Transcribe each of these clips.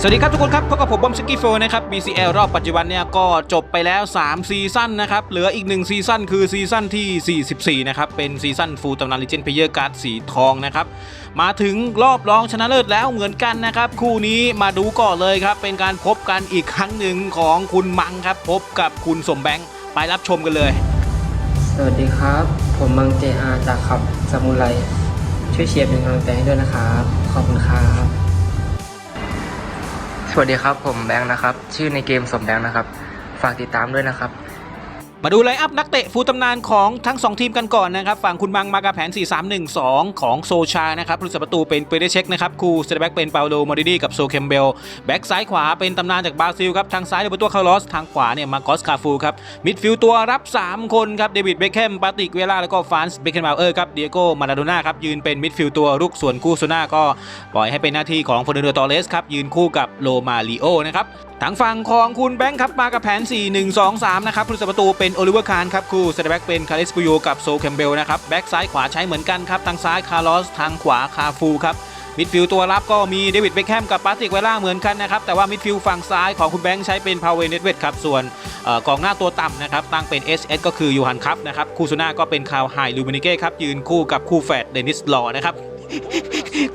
สวัสดีครับทุกคนครับพบกับผมบอมสกี้โฟนะครับ BCL รอบปัจจุบันเนี่ยก็จบไปแล้ว 3 ซีซั่นนะครับ เหลืออีก 1 ซีซั่นคือซีซั่นที่ 44 นะครับ เป็นซีซั่นฟูลตำนานลิเจนเพเยอร์การ์ดสีทองนะครับ มาถึงรอบรองชนะเลิศแล้วเหมือนกันนะครับ คู่นี้มาดูก่อนเลยครับ เป็นการพบกันอีกครั้งหนึ่งของคุณมังครับ พบกับคุณสมแบงค์ไปรับชมกันเลย สวัสดีครับ ผมมังเจอาจากขับสมุไรช่วยเชียร์เป็นกำลังใจให้ด้วยนะครับขอบคุณครับ สวัสดีครับผมแบงค์นะครับ ชื่อในเกมสมแบงค์นะครับ ฝากติดตามด้วยนะครับ มาดูไลน์อัพนักเตะฟูลตำนานของทั้ง 2 ทีมกันก่อนนะครับ ฝั่งคุณบังมากับแผน 4-3-1-2 ของโซชานะครับผู้รัประตูเป็นเปเดเช็กนะครับ คู่เซตแบ็กเป็นเปาโลมอริดีกับโซเคมเบล แบ็กซ้ายขวาเป็นตำนานจากบราซิลครับ ทางซ้ายเดบัตัวคาร์ลอส ทางขวาเนี่ยมากอสคาฟูครับ มิดฟิลด์ตัวรับ 3 คนครับ เดวิดเบคแฮมปาติกเวลาแล้วก็ฟรานซ์เบคเคนบาวเออร์ครับ เดียโก้มาราโดน่าครับยืนเป็นมิดฟิลด์ตัวรุกส่วนคู่โซน่าก็ปล่อยให้เป็นหน้าที่ของฟอร์นันโดตอเรสครับยืนคู่กับโลมาลิโอนะครับ ทางฝั่งของคุณแบงค์ครับมากับแผน 4 1 2 3 นะครับผู้รักษาประตูเป็นโอลิเวอร์คานครับคู่เซตแบ็กเป็นคาริสปูโยกับโซแคมเบลนะครับแบ็กซ้ายขวาใช้เหมือนกันครับ ทางซ้ายคาร์ลอสทางขวาคาฟูครับมิดฟิลตัวรับก็มีเดวิดเบคแฮมกับปาติกเวล่าเหมือนกันนะครับ แต่ว่ามิดฟิลฝั่งซ้ายของคุณแบงค์ใช้เป็นพาวเวเนตเวตครับ ส่วนออกองหน้าตัวต่ำนะครับ ตั้งเป็น SS ก็คือยูฮันครับนะครับ คูซูน่าก็เป็นคาวไฮลูมินิเก้ครับยืนคู่กับคู่แฝดเดนิสลอนะครับ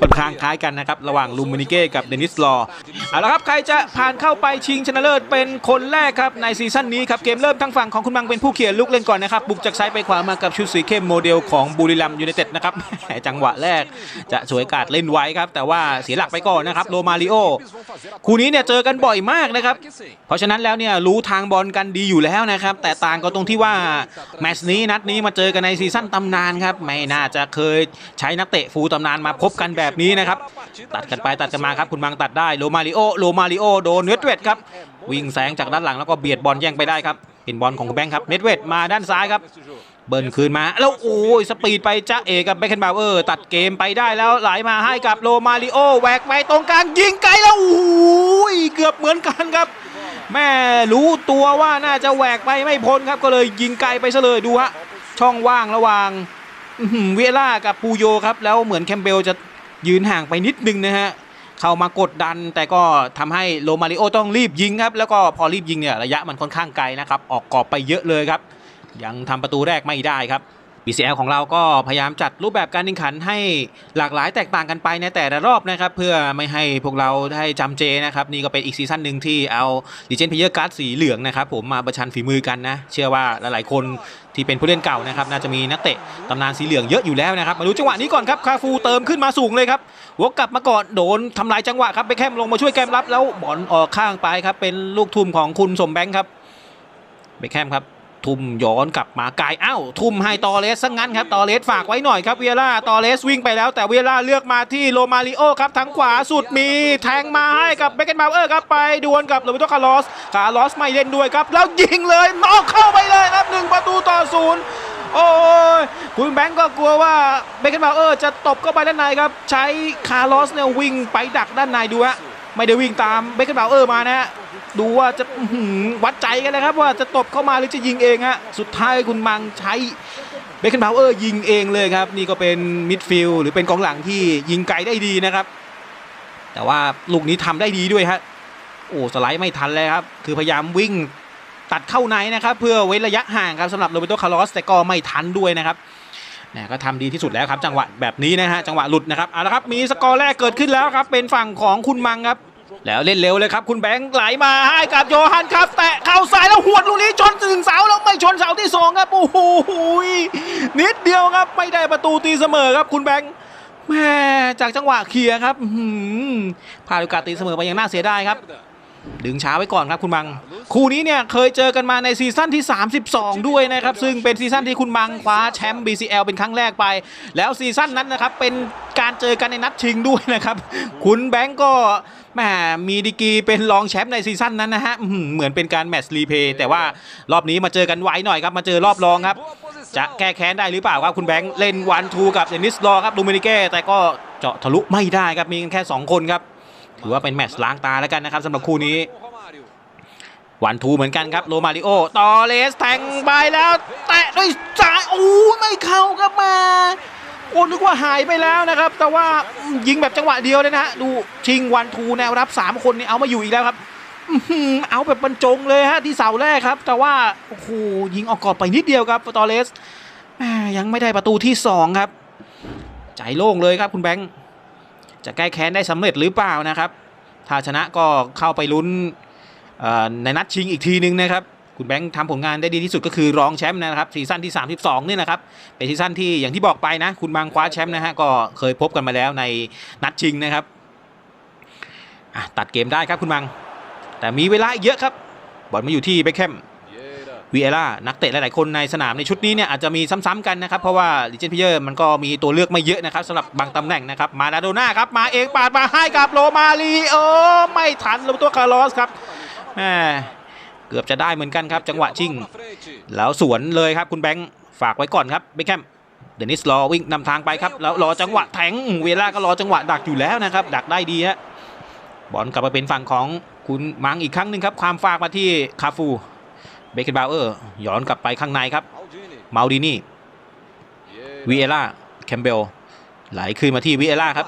ค่อนข้างคล้ายกันนะครับ ระหว่างลูมินิเก้กับเดนิสลอเอาละครับ ใครจะผ่านเข้าไปชิงชนะเลิศเป็นคนแรกครับ ในซีซั่นนี้ครับ เกมเริ่มทั้งฝั่งของคุณมังเป็นผู้เขียนลุกเล่นก่อนนะครับ บุกจากซ้ายไปขวามากับชุดสีเข้มโมเดลของบุรีรัมยูไนเต็ดนะครับจังหวะแรกจะสวยกาดเล่นไว้ครับ แต่ว่าเสียหลักไปก่อนนะครับโรมาริโอคู่นี้เนี่ยเจอกันบ่อยมากนะครับเพราะฉะนั้นแล้วเนี่ยรู้ทางบอลกันดีอยู่แล้วนะครับแต่ต่างก็ตรงที่ว่าแมตช์นี้นัดนี้มาเจอกันในซีซั่นตำนานครับไม่น่าจะเคยใช้นักเตะฟูลตำนานมาพบกันแบบนี้นะครับ ตัดกันไปตัดกันมาครับ คุณมังตัดได้โรมาริโอโรมาริโอโดนเนตเวดครับ วิ่งแซงจากด้านหลังแล้วก็เบียดบอลแย่งไปได้ครับเป็นบอลของคุณแบงค์ครับเนตเวดมาด้านซ้ายครับ เบิร์นคืนมา แล้วโอ้ยสปีดไปจ้าเอกับเบคเคนบาวเออร์ตัดเกมไปได้แล้วไหลมาให้กับโรมาริโอแหวกไปตรงกลางยิงไกลแล้วโอ้ยเกือบเหมือนกันครับแม่รู้ตัวว่าน่าจะแหวกไปไม่พ้นครับ ก็เลยยิงไกลไปซะเลยดูฮะช่องว่างระหว่างเวล่ากับปูโยครับ แล้วเหมือนแคมเบลจะ ยืนห่างไปนิดนึงนะฮะเข้ามากดดันแต่ก็ทำให้โรมาริโอต้องรีบยิงครับ แล้วก็พอรีบยิงเนี่ยระยะมันค่อนข้างไกลนะครับ ออกกรอบไปเยอะเลยครับ ยังทำประตูแรกไม่ได้ครับ BCL ของเราก็พยายามจัดรูปแบบการแข่งขันให้หลากหลายแตกต่างกันไปในแต่ละรอบนะครับ เพื่อไม่ให้พวกเราได้จำเจนะครับนี่ก็เป็นอีกซีซั่นหนึ่งที่เอา Legend Player Card สีเหลืองนะครับผมมาประชันฝีมือกันนะ เชื่อว่าหลายๆคนที่เป็นผู้เล่นเก่านะครับน่าจะมีนักเตะตำนานสีเหลืองเยอะอยู่แล้วนะครับมาดูจังหวะนี้ก่อนครับคาฟูเติมขึ้นมาสูงเลยครับวกกลับมาก่อนโดนทำลายจังหวะครับไปแคมลงมาช่วยแกมรับแล้วบอลออกข้างไปครับเป็นลูกทุ่มของคุณสมแบงค์ครับเบคแฮมครับ ทุ่มย้อนกลับมาไกลอ้าวทุ่มให้ตอเลสซะงั้นครับตอเลสฝากไว้หน่อยครับเวียร่าตอเลสวิ่งไปแล้ว แต่เวียร่าเลือกมาที่โรมาริโอครับทางขวาสุดมีแทงมาให้กับเบคเกนบาวเออร์ครับไปดวลกับโรเบโตคาร์ลอสคาร์ลอสไม่เล่นด้วยครับแล้วยิงเลยนอกเข้าไปเลยครับหนึ่งประตูต่อศูนย์โอ้ยคุณแบงก์ก็กลัวว่าเบคเกนบาเออร์จะตบเข้าไปด้านในครับ ใช้คาร์ลอสเนี่ยวิ่งไปดักด้านในดูฮะไม่ได้วิ่งตามเบคเกนบาเออร์มานะฮะ ดูว่าจะวัดใจกันเลยครับ ว่าจะตบเข้ามาหรือจะยิงเองฮะสุดท้ายคุณมังใช้เบคเคนพาวเออร์ยิงเองเลยครับ นี่ก็เป็นมิดฟิลด์หรือเป็นกองหลังที่ยิงไกลได้ดีนะครับ แต่ว่าลูกนี้ทำได้ดีด้วยฮะโอ้สไลด์ไม่ทันเลยครับ คือพยายามวิ่งตัดเข้าในนะครับ เพื่อเว้นระยะห่างครับสำหรับโรเบโตคาร์ลอสแต่ก็ไม่ทันด้วยนะครับเนี่ยก็ทำดีที่สุดแล้วครับ จังหวะแบบนี้นะฮะจังหวะหลุดนะครับเอาละครับมีสกอร์แรกเกิดขึ้นแล้วครับ เป็นฝั่งของคุณมังครับ แล้วเล่นเร็วเลยครับคุณแบงค์ไหลมาให้กับโยฮันครับ แตะเข้าซ้ายแล้วหวดลูกนี้ชนถึงเสาแล้วไม่ชนเสาที่สองครับโอ้โหนิดเดียวครับไม่ได้ประตูตีเสมอครับคุณแบงค์แม่จากจังหวะเคลียร์ครับผ่านโอกาสตีเสมอไปอย่างน่าเสียดายครับ ดึงช้าไว้ก่อนครับคุณมัง คู่นี้เนี่ยเคยเจอกันมาในซีซั่นที่ 32 ด้วยนะครับ ซึ่งเป็นซีซั่นที่คุณมังคว้าแชมป์ BCL เป็นครั้งแรกไป แล้วซีซั่นนั้นนะครับเป็นการเจอกันในนัดชิงด้วยนะครับ คุณแบงก์ก็แหมมีดีกีเป็นรองแชมป์ในซีซั่นนั้นนะฮะเหมือนเป็นการแมตช์รีเพย์แต่ว่ารอบนี้มาเจอกันไวหน่อยครับ มาเจอรอบรองครับ จะแก้แค้นได้หรือเปล่าครับคุณแบงค์เล่นวันทูกับเดนิสลอครับลูมินิเก้แต่ก็เจาะทะลุไม่ได้ครับมีกันแค่ 2 คนครับ ถือว่าเป็นแมตช์ล้างตาแล้วกันนะครับสำหรับคู่นี้วันทูเหมือนกันครับโรมาริโอตอเลสแทงไปแล้ว แตะด้วยซ้ายโอ้ไม่เข้าครับมาโอ้นึกว่าหายไปแล้วนะครับ แต่ว่ายิงแบบจังหวะเดียวเลยนะฮะดูชิงวันทูแนวรับ 3 คนนี่เอามาอยู่อีกแล้วครับอื้อหือเอาแบบบรรจงเลยฮะที่เสาแรกครับ แต่ว่าโอ้โหยิงออกกรอบไปนิดเดียวครับตอเลสยังไม่ได้ประตูที่2ครับใจโล่งเลยครับคุณแบงค์ จะแก้แค้นได้สำเร็จหรือเปล่านะครับ ถ้าชนะก็เข้าไปลุ้นในนัดชิงอีกทีนึงนะครับ คุณแบงค์ทำผลงานได้ดีที่สุดก็คือรองแชมป์นะครับซีซั่นที่ 32นี่นะครับเป็นซีซั่นที่อย่างที่บอกไปนะ คุณบางคว้าแชมป์นะฮะก็เคยพบกันมาแล้วในนัดชิงนะครับตัดเกมได้ครับคุณบัง แต่มีเวลาอีกเยอะครับบอลมาอยู่ที่เบคแฮม วีเอล่านักเตะหลาย ๆ คนในสนามในชุดนี้เนี่ยอาจจะมีซ้ำๆกันนะครับ เพราะว่าลิเจนพิเยอร์มันก็มีตัวเลือกไม่เยอะนะครับสำหรับบางตำแหน่งนะครับ มาลาโดน่าครับ มาเองปาดมาให้กับโรมาลีโอไม่ทันลงตัวคาร์ลอสครับแหมเกือบจะได้เหมือนกันครับ จังหวะชิง แล้วสวนเลยครับคุณแบงค์ฝากไว้ก่อนครับเบคแฮมเดนิสรอวิ่งนำทางไปครับแล้วรอจังหวะแทงเวล่าก็รอจังหวะดักอยู่แล้วนะครับดักได้ดีฮะบอลกลับมาเป็นฝั่งของคุณมังอีกครั้งหนึ่งครับความฝากมาที่คาฟู เบคเคนบาวเออร์ย้อนกลับไปข้างในครับมาดินี่วีเอล่าแคมเบลไหลคืนมาที่วิเอล่าครับ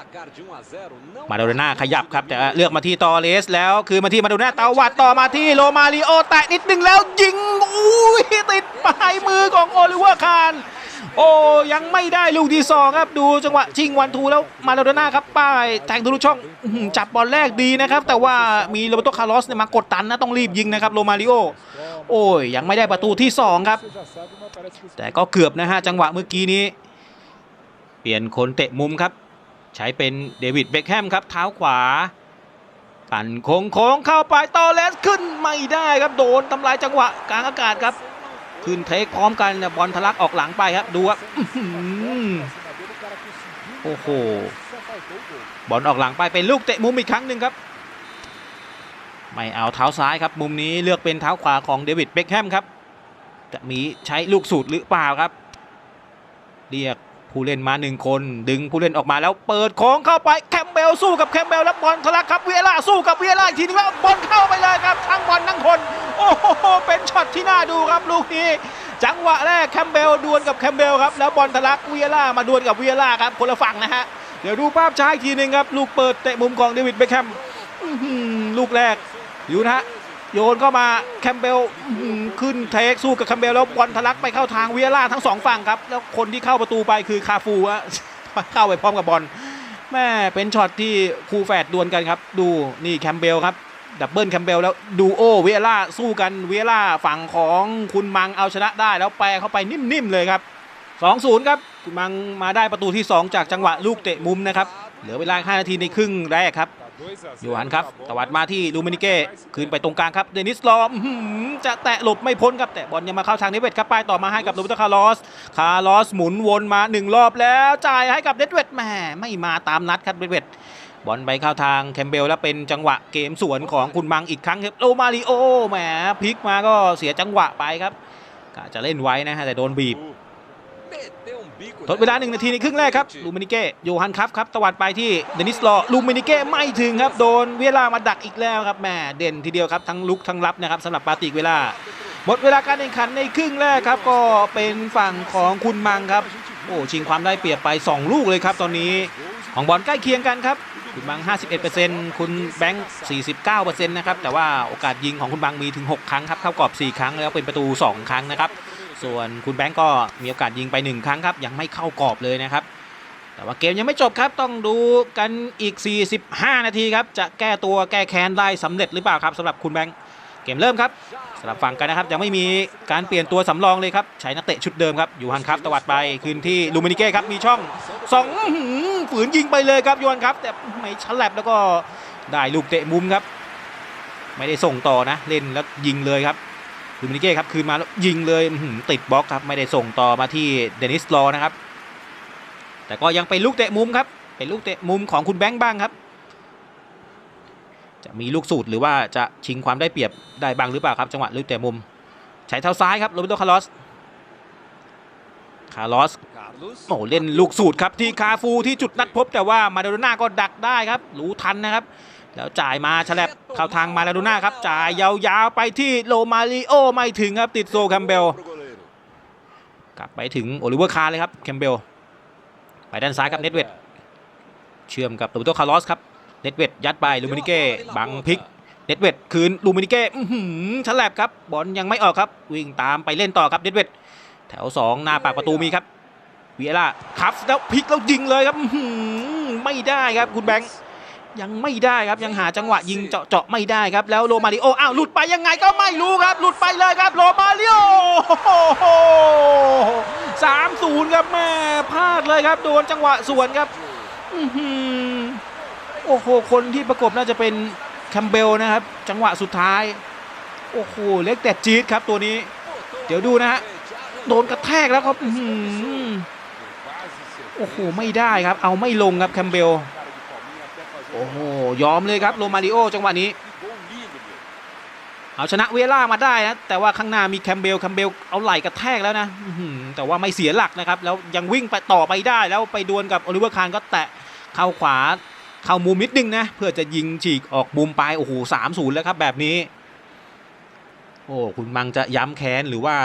มาโดน่าขยับครับ แต่เลือกมาที่ตอเลส แล้วคืนมาที่มาโดน่าตาวัดต่อมาที่โรมาริโอแตะนิดนึงแล้วยิงอุ้ยติดปลายมือของโอลิเวอร์คาน โอ้ยังไม่ได้ลูกที่สองครับดูจังหวะชิงวันทูแล้วมาโดน่าครับป้ายแทงทะลุช่องจับบอลแรกดีนะครับ แต่ว่ามีโรเบโตคาร์ลอสเนี่ยมากดตันนะต้องรีบยิงนะครับโรมาริโอโอ้ยยังไม่ได้ประตูที่สองครับ แต่ก็เกือบนะฮะจังหวะเมื่อกี้นี้ เปลี่ยนคนเตะมุมครับ ใช้เป็นเดวิดเบคแฮมครับเท้าขวาปั่นโค้งโค้งเข้าไปตอเลสขึ้นไม่ได้ครับโดนทำลายจังหวะกลางอากาศครับ ขึ้นเทคพร้อมกันเนี่ยบอลทะลักออกหลังไปครับดูครับโอ้โหบอลออกหลังไปเป็นลูกเตะมุมอีกครั้งหนึ่งครับ ไม่เอาเท้าซ้ายครับ มุมนี้เลือกเป็นเท้าขวาของเดวิดเบคแฮมครับ จะมีใช้ลูกสูตรหรือเปล่าครับ เรียกผู้เล่นมาหนึ่งคน ดึงผู้เล่นออกมาแล้วเปิดโค้งเข้าไปแคมเบลสู้กับแคมเบลแล้วบอลทะลักครับเวียร่าสู้กับเวียร่าอีกทีนึงแล้วบอลเข้าไปเลยครับทั้งบอลทั้งคน โอ้โหเป็นช็อตที่น่าดูครับลูกนี้จังหวะแรกแคมเบลดวลกับแคมเบลครับแล้วบอลทะลักเวียร่ามาดวลกับเวียร่าครับคนละฝั่งนะฮะเดี๋ยวดูภาพช้าอีกทีนึงครับลูกเปิดเตะมุมของเดวิดเบคแฮมลูกแรกอยู่นะฮะโยนเข้ามาแคมเบลขึ้นเทคสู้กับแคมเบลแล้วบอลทะลักไปเข้าทางเวียร่าทั้งสองฝั่งครับแล้วคนที่เข้าประตูไปคือคาฟูฮะเข้าไปพร้อมกับบอลแม่เป็นช็อตที่คู่แฝดดวลกันครับ ดูนี่แคมเบลครับ ดับเบิลแคมเบลแล้วดูโอเวียร่าสู้กันเวียร่าฝั่งของคุณมังเอาชนะได้แล้วแปรเข้าไปนิ่มๆเลยครับ 2-0 ครับคุณมังมาได้ประตูที่ 2 จากจังหวะลูกเตะมุมนะครับ เหลือเวลา 5 นาทีในครึ่งแรกครับยูฮันครับตวัดมาที่ลูมินิเก้คืนไปตรงกลางครับเดนิสลอมจะแตะหลบไม่พ้นครับ แต่บอลยังมาเข้าทางเนเวตครับป้ายต่อมาให้กับโรเบโตคาร์ลอส คาร์ลอสหมุนวนมาหนึ่งรอบแล้วจ่ายให้กับเดดเวตแหมไม่มาตามนัดครับเดดเวต บอลไปเข้าทางแคมเบลแล้วเป็นจังหวะเกมสวนของคุณมังอีกครั้งครับโรมาริโอแหมพลิกมาก็เสียจังหวะไปครับกะจะเล่นไว้นะฮะแต่โดนบีบทดเวลาหนึ่งนาทีในครึ่งแรกครับลูมินิเก้โยฮันครับครับตวัดไปที่เดนิสลอลูมินิเก้ไม่ถึงครับโดนเวลามาดักอีกแล้วครับแหมเด่นทีเดียวครับทั้งลุกทั้งรับนะครับสำหรับปาติกเวลา หมดเวลาการแข่งขันในครึ่งแรกครับก็เป็นฝั่งของคุณมังครับโอ้ชิงความได้เปรียบไป 2 ลูกเลยครับตอนนี้ของบอลใกล้เคียงกันครับ คุณบัง 51%คุณแบงค์ 49%นะครับ แต่ว่าโอกาสยิงของคุณบังมีถึง 6 ครั้งครับ เข้ากรอบ 4 ครั้งแล้วเป็นประตู 2 ครั้งนะครับ ส่วนคุณแบงค์ก็มีโอกาสยิงไป 1 ครั้งครับ ยังไม่เข้ากรอบเลยนะครับ แต่ว่าเกมยังไม่จบครับ ต้องดูกันอีก 45 นาทีครับ จะแก้ตัวแก้แค้นได้สำเร็จหรือเปล่าครับสำหรับคุณแบงค์ เกมเริ่มครับสำหรับฝั่งกันนะครับยังไม่มีการเปลี่ยนตัวสำรองเลยครับใช้นักเตะชุดเดิมครับยูฮันครับตวัดไปคืนที่ลูมินิเก้ครับมีช่องสองฝืนยิงไปเลยครับยูฮันครับ แต่ไม่ฉลับแล้วก็ได้ลูกเตะมุมครับ ไม่ได้ส่งต่อนะเล่นแล้วยิงเลยครับลูมินิเก้ครับคืนมาแล้วยิงเลยติดบล็อกครับไม่ได้ส่งต่อมาที่เดนิสลอนะครับ แต่ก็ยังเป็นลูกเตะมุมครับเป็นลูกเตะมุมของคุณแบงค์บ้างครับ จะมีลูกสูตรหรือว่าจะชิงความได้เปรียบได้บ้างหรือเปล่าครับ จังหวะลูกเตะมุม ใช้เท้าซ้ายครับโรเบโตคาร์ลอสคาร์ลอสโอ้เล่นลูกสูตรครับที่คาฟูที่จุดนัดพบแต่ว่ามาโดน่าก็ดักได้ครับ รู้ทันนะครับ แล้วจ่ายมาฉลับเข้าทางมาลาโดน่าครับ จ่ายยาวๆไปที่โรมาริโอไม่ถึงครับติดโซแคมเบลกลับไปถึงโอลิเวอร์คาร์เลยครับแคมเบลไปด้านซ้ายครับเน็ตเวดเชื่อมกับตัวโตคาร์ลอสครับ เน็ตเวดยัดไปลูมินิเก้บังพลิกเน็ตเวดคืนลูมินิเก้อื้อหือฉลับครับบอลยังไม่ออกครับ วิ่งตามไปเล่นต่อครับเน็ตเวดแถว 2 หน้าปากประตูมีครับวีเอล่าครับแล้วพลิกแล้วยิงเลยครับอื้อหือไม่ได้ครับคุณแบงค์ยังไม่ได้ครับยังหาจังหวะยิงเจาะเจาะไม่ได้ครับแล้วโรมาริโออ้าวหลุดไปยังไงก็ไม่รู้ครับ หลุดไปเลยครับโรมาริโอสามศูนย์ครับแม่พลาดเลยครับโดนจังหวะสวนครับ อื้อหือ โอ้โห คนที่ประกบน่าจะเป็นแคมเบลนะครับ จังหวะสุดท้าย โอ้โห เล็กแต่จี๊ดครับตัวนี้ เดี๋ยวดูนะฮะ โดนกระแทกแล้วครับโอ้โห ไม่ได้ครับ เอาไม่ลงครับแคมเบล โอ้โห ยอมเลยครับโรมาริโอจังหวะนี้ เอาชนะเวล่ามาได้นะ แต่ว่าข้างหน้ามีแคมเบล แคมเบลเอาไหล่กระแทกแล้วนะแต่ว่าไม่เสียหลักนะครับ แล้วยังวิ่งไปต่อไปได้ แล้วไปดวลกับโอลิเวอร์คานก็แตะเข้าขวา เข้ามุมนิดนึงนะ เพื่อจะยิงฉีกออกมุมไปโอ้โหสามศูนย์แล้วครับแบบนี้ โอ้คุณมังจะย้ำแค้นหรือว่า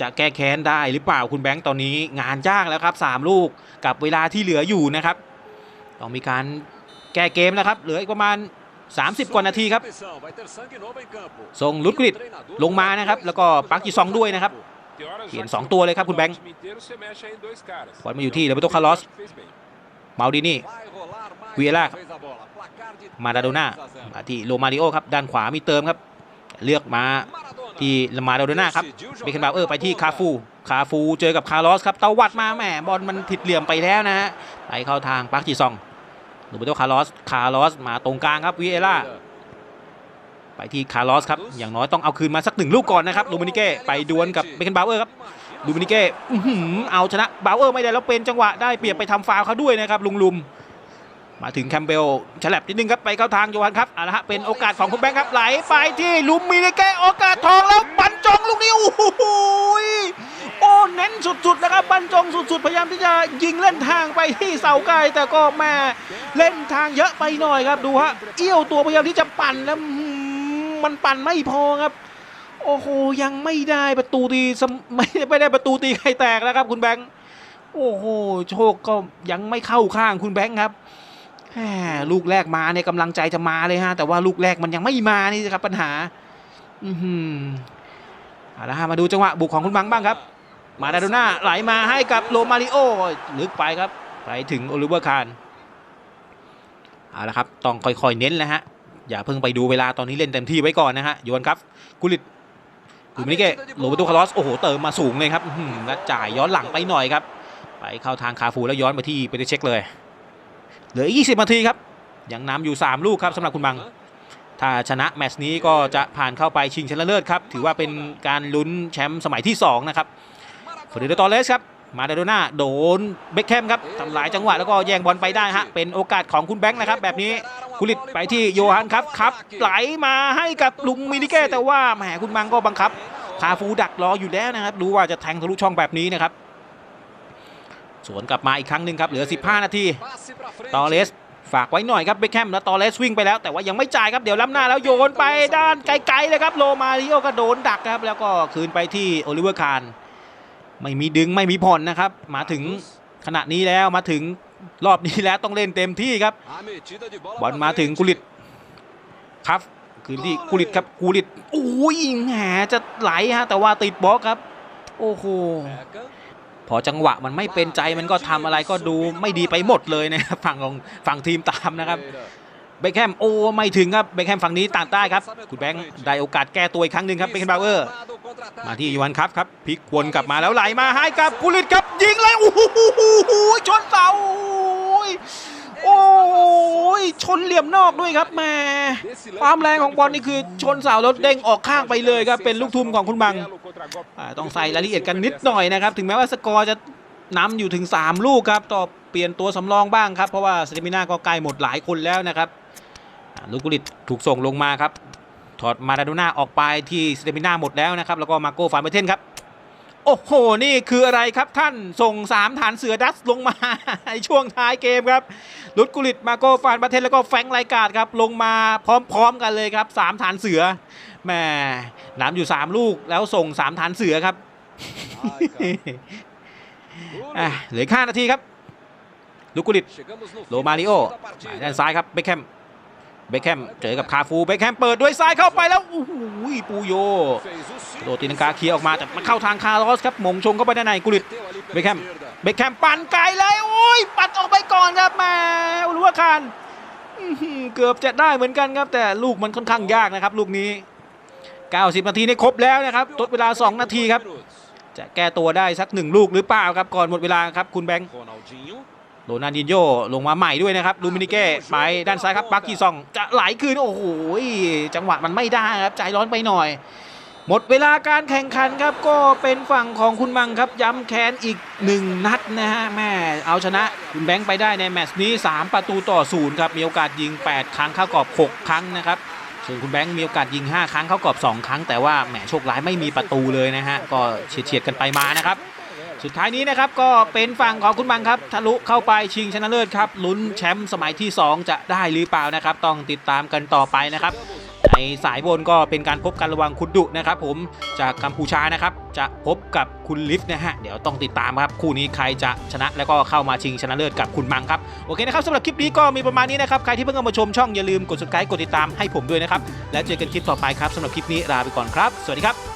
จะแก้แค้นได้หรือเปล่าคุณแบงค์ตอนนี้งานยากแล้วครับสามลูกกับเวลาที่เหลืออยู่นะครับต้องมีการแก้เกมแล้วครับ เหลืออีกประมาณ 30 กว่านาทีครับส่งลุดกริดลงมานะครับ แล้วก็ปักจีซองด้วยนะครับเขียนสองตัวเลยครับคุณแบงค์บอลมาอยู่ที่เลเบโตคาร์ลอสเมาดินี่ วีเอล่าครับมาดาโดน่ามาที่โรมาริโอครับด้านขวามีเติมครับ เลือกมาที่มาดาโดน่าครับเบคเคนบาวเออร์ไปที่คาฟูคาฟูเจอกับคาร์ลอสครับเตาวัดมาแหมบอลมันผิดเหลี่ยมไปแล้วนะฮะไปเข้าทางปักจีซองโรเบโตคาร์ลอสคาร์ลอสมาตรงกลางครับวีเอล่าไปที่คาร์ลอสครับอย่างน้อยต้องเอาคืนมาสักหนึ่งลูกก่อนนะครับลูมินิเก้ไปดวลกับเบคเคนบาวเออร์ครับลูมินิเก้อื้อหือเอาชนะบาวเออร์ไม่ได้แล้วเป็นจังหวะได้เปรียบไปทำฟาวล์เขาด้วยนะครับลุงลุม มาถึงแคมเบลฉลับนิดนึงครับไปเข้าทางโยฮันครับเอาละฮะเป็นโอกาสของคุณแบงค์ครับไหลไปที่ลุมมินิเก้โอกาสทองแล้วบรรจงลูกนี้โอ้โหโอ้เน้นสุดๆนะครับบรรจงสุด ๆ พยายามที่จะยิงเล่นทางไปที่เสาไกลแต่ก็แม่เล่นทางเยอะไปหน่อยครับดูฮะเอี้ยวตัวพยายามที่จะปั่นแล้วมันปั่นไม่พอครับ โอ้โหยังไม่ได้ประตูตีไม่ไม่ได้ประตูตีใครแตกแล้วครับ คุณแบงค์โอ้โหโชคก็ยังไม่เข้าข้างคุณแบงค์ครับ ลูกแรกมาเนี่ยกำลังใจจะมาเลยฮะ แต่ว่าลูกแรกมันยังไม่มานี่สิครับปัญหา อือหือเอาละฮะมาดูจังหวะบุกของคุณบังบ้างครับ มาดาโดน่าไหลมาให้กับโรมาริโอลึกไปครับ ไปถึงโอลิเวอร์คานเอาละครับต้องค่อยๆเน้นแล้วฮะอย่าเพิ่งไปดูเวลาตอนนี้เล่นเต็มที่ไว้ก่อนนะฮะโยนครับกุลิตกุมินิเกะโรเบโตคาร์ลอสโอ้โหเติมมาสูงเลยครับแล้วจ่ายย้อนหลังไปหน่อยครับ ไปเข้าทางคาฟูแล้วย้อนมาที่เปเตเช็คเลย เหลืออีก20 นาทีครับ ยังนำอยู่ 3 ลูกครับสำหรับคุณบัง ถ้าชนะแมตช์นี้ก็จะผ่านเข้าไปชิงชนะเลิศครับ ถือว่าเป็นการลุ้นแชมป์สมัยที่ 2 นะครับเฟอร์ดินโดตอเลสครับ มาดาโดน่าโดนเบคแฮมครับทำลายจังหวะแล้วก็แย่งบอลไปได้ฮะ เป็นโอกาสของคุณแบงค์นะครับ แบบนี้กุลิตไปที่โยฮันครับครับ ไหลมาให้กับลุงมินิเก้แต่ว่าแหมคุณบังก็บังคับคาฟูดักรออยู่แล้วนะครับ รู้ว่าจะแทงทะลุช่องแบบนี้นะครับ สวนกลับมาอีกครั้งหนึ่งครับ เหลือ 15 นาที ตอเลสฝากไว้หน่อยครับเบคแฮมแล้วตอเลสวิ่งไปแล้วแต่ว่ายังไม่จ่ายครับเดี๋ยวล้ำหน้าแล้วโยนไปด้านไกลๆเลยครับโลมาริโอก็โดนดักครับ แล้วก็คืนไปที่โอลิเวอร์คานไม่มีดึงไม่มีผ่อนนะครับ มาถึงขณะนี้แล้วมาถึงรอบนี้แล้วต้องเล่นเต็มที่ครับบอลมาถึงกุลิตครับคืนที่กุลิตครับกุลิตโอ้ยแหมจะไหลฮะแต่ว่าติดบล็อกครับ โอ้โห พอจังหวะมันไม่เป็นใจมันก็ทำอะไรก็ดูไม่ดีไปหมดเลยนะครับฝั่งของฝั่งทีมตามนะครับเบคแฮมโอ้ไม่ถึงครับเบคแฮมฝั่งนี้ต่างใต้ครับคุณแบงค์ได้โอกาสแก้ตัวอีกครั้งหนึ่งครับเบคแฮมบาวเออร์มาที่ยูวันครับครับพลิกวนกลับมาแล้วไหลมาให้กับกุลิตครับยิงเลยโอ้โหชนเสา โอ้ยชนเหลี่ยมนอกด้วยครับแม่ความแรงของบอลนี่คือชนเสาแล้วเด้งออกข้างไปเลยครับเป็นลูกทุ่มของคุณบังต้องใส่รายละเอียดกันนิดหน่อยนะครับ ถึงแม้ว่าสกอร์จะนำอยู่ถึง 3 ลูกครับต่อเปลี่ยนตัวสำรองบ้างครับ เพราะว่าเซมิน่าก็ใกล้หมดหลายคนแล้วนะครับลูกกุลิตถูกส่งลงมาครับถอดมาดาโดน่าออกไปที่เซมิน่าหมดแล้วนะครับแล้วก็มาโก้ฟานเบเทนครับ โอ้โห นี่คืออะไรครับท่านส่ง 3 ฐานเสือดัสลงมา ในช่วงท้ายเกมครับลุดกุลิตมาโก้ฟานประเทศแล้วก็แฟรงค์ไรกาดครับ ลงมาพร้อมๆกันเลยครับ 3 ฐานเสือแหม่น้ำอยู่ 3 ลูกแล้วส่ง 3 ฐานเสือครับอะเหลืออกห้านาทีครับลูกกุลิตโรมาริโอหมายด้านซ้ายครับเบคแฮม เบคแฮมเจอกับคาฟูเบคแฮมเปิดด้วยซ้ายเข้าไปแล้วโอ้โหปูโยโดตีนังกาเคลียร์ออกมาแต่มันเข้าทางคาร์ลอสครับมงชงเข้าไปด้านในกุลิตเบคแฮมเบคแฮมปั่นไกลเลยโอ้ยปัดออกไปก่อนครับแมารู้ว่าคานเกือบจะได้เหมือนกันครับ แต่ลูกมันค่อนข้างยากนะครับ ลูกนี้ 90 นาทีนี่ครบแล้วนะครับทดเวลา 2 นาทีครับ จะแก้ตัวได้สักหนึ่งลูกหรือเปล่าครับก่อนหมดเวลาครับคุณแบงค์ โรนัลดินโยลงมาใหม่ด้วยนะครับลูมินิเก้ไปด้านซ้ายครับบักกี้ซองจะไหลคืนโอ้โหจังหวะมันไม่ได้ครับใจร้อนไปหน่อย หมดเวลาการแข่งขันครับก็เป็นฝั่งของคุณมังครับ ย้ำแค้นอีก1นัดนะฮะแม่เอาชนะคุณแบงค์ไปได้ในแมตช์นี้ 3 ประตูต่อศูนย์ครับมีโอกาสยิง 8 ครั้งเข้ากรอบ 6 ครั้งนะครับส่วนคุณแบงค์มีโอกาสยิง 5 ครั้งเข้ากรอบ 2 ครั้ง แต่ว่าแหมโชคร้ายไม่มีประตูเลยนะฮะก็เฉียดๆกันไปมานะครับ สุดท้ายนี้นะครับก็เป็นฝั่งของคุณบังครับ ทะลุเข้าไปชิงชนะเลิศครับลุ้นแชมป์สมัยที่ 2 จะได้หรือเปล่านะครับ ต้องติดตามกันต่อไปนะครับ ในสายบนก็เป็นการพบกันระหว่างคุณดุนะครับผมจากกัมพูชานะครับ จะพบกับคุณลิฟต์นะฮะเดี๋ยวต้องติดตามครับ คู่นี้ใครจะชนะแล้วก็เข้ามาชิงชนะเลิศกับคุณมังครับโอเคนะครับสำหรับคลิปนี้ก็มีประมาณนี้นะครับใครที่เพิ่งเข้ามาชมช่องอย่าลืมกด subscribe กดติดตามให้ผมด้วยนะครับแล้วเจอกันคลิปต่อไปครับสำหรับคลิปนี้ลาไปก่อนครับ สวัสดีครับ